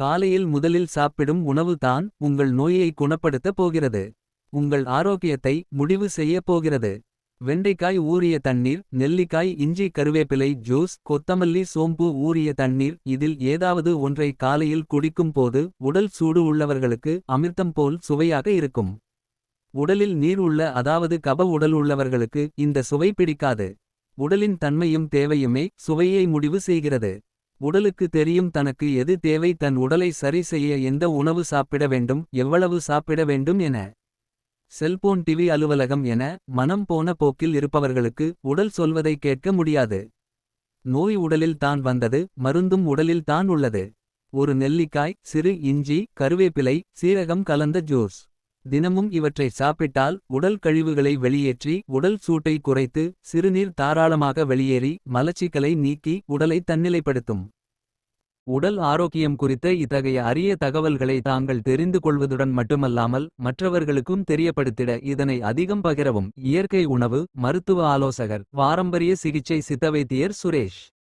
காலையில் முதலில் சாப்பிடும் உணவு தான் உங்கள் நோயை குணப்படுத்தப் போகிறது. உங்கள் ஆரோக்கியத்தை முடிவு செய்யப் போகிறது. வெண்டைக்காய் ஊறிய தண்ணீர் நெல்லிக்காய் இஞ்சி கருவேப்பிலை ஜூஸ் கொத்தமல்லி சோம்பு ஊறிய தண்ணீர் இதில் ஏதாவது ஒன்றை காலையில் குடிக்கும் போது உடல் சூடு உள்ளவர்களுக்கு அமிர்தம் போல் சுவையாக இருக்கும். உடலில் நீர் உள்ள அதாவது கப உடல் உள்ளவர்களுக்கு இந்த சுவை பிடிக்காது. உடலின் தன்மையும் தேவையுமே சுவையை முடிவு செய்கிறது. உடலுக்கு தெரியும் தனக்கு எது தேவை தன் உடலை சரி செய்ய எந்த உணவு சாப்பிட வேண்டும் எவ்வளவு சாப்பிட வேண்டும் என. செல்போன் டிவி அலுவலகம் என மனம் போன போக்கில் இருப்பவர்களுக்கு உடல் சொல்வதை கேட்க முடியாது. நோய் உடலில் தான் வந்தது மருந்தும் உடலில் தான் உள்ளது. ஒரு நெல்லிக்காய் சிறு இஞ்சி கருவேப்பிலை சீரகம் கலந்த ஜூஸ். தினமும் இவற்றை சாப்பிட்டால் உடல் கழிவுகளை வெளியேற்றி உடல் சூட்டை குறைத்து சிறுநீர் தாராளமாக வெளியேறி மலச்சிக்கலை நீக்கி உடலை தன்னிலைப்படுத்தும். உடல் ஆரோக்கியம் குறித்த இத்தகைய அரிய தகவல்களை தாங்கள் தெரிந்து கொள்வதுடன் மட்டுமல்லாமல் மற்றவர்களுக்கும் தெரியப்படுத்திட இதனை அதிகம் பகிரவும் இயற்கை உணவு மருத்துவ ஆலோசகர் பாரம்பரிய சிகிச்சை சித்தவைத்தியர் சுரேஷ்.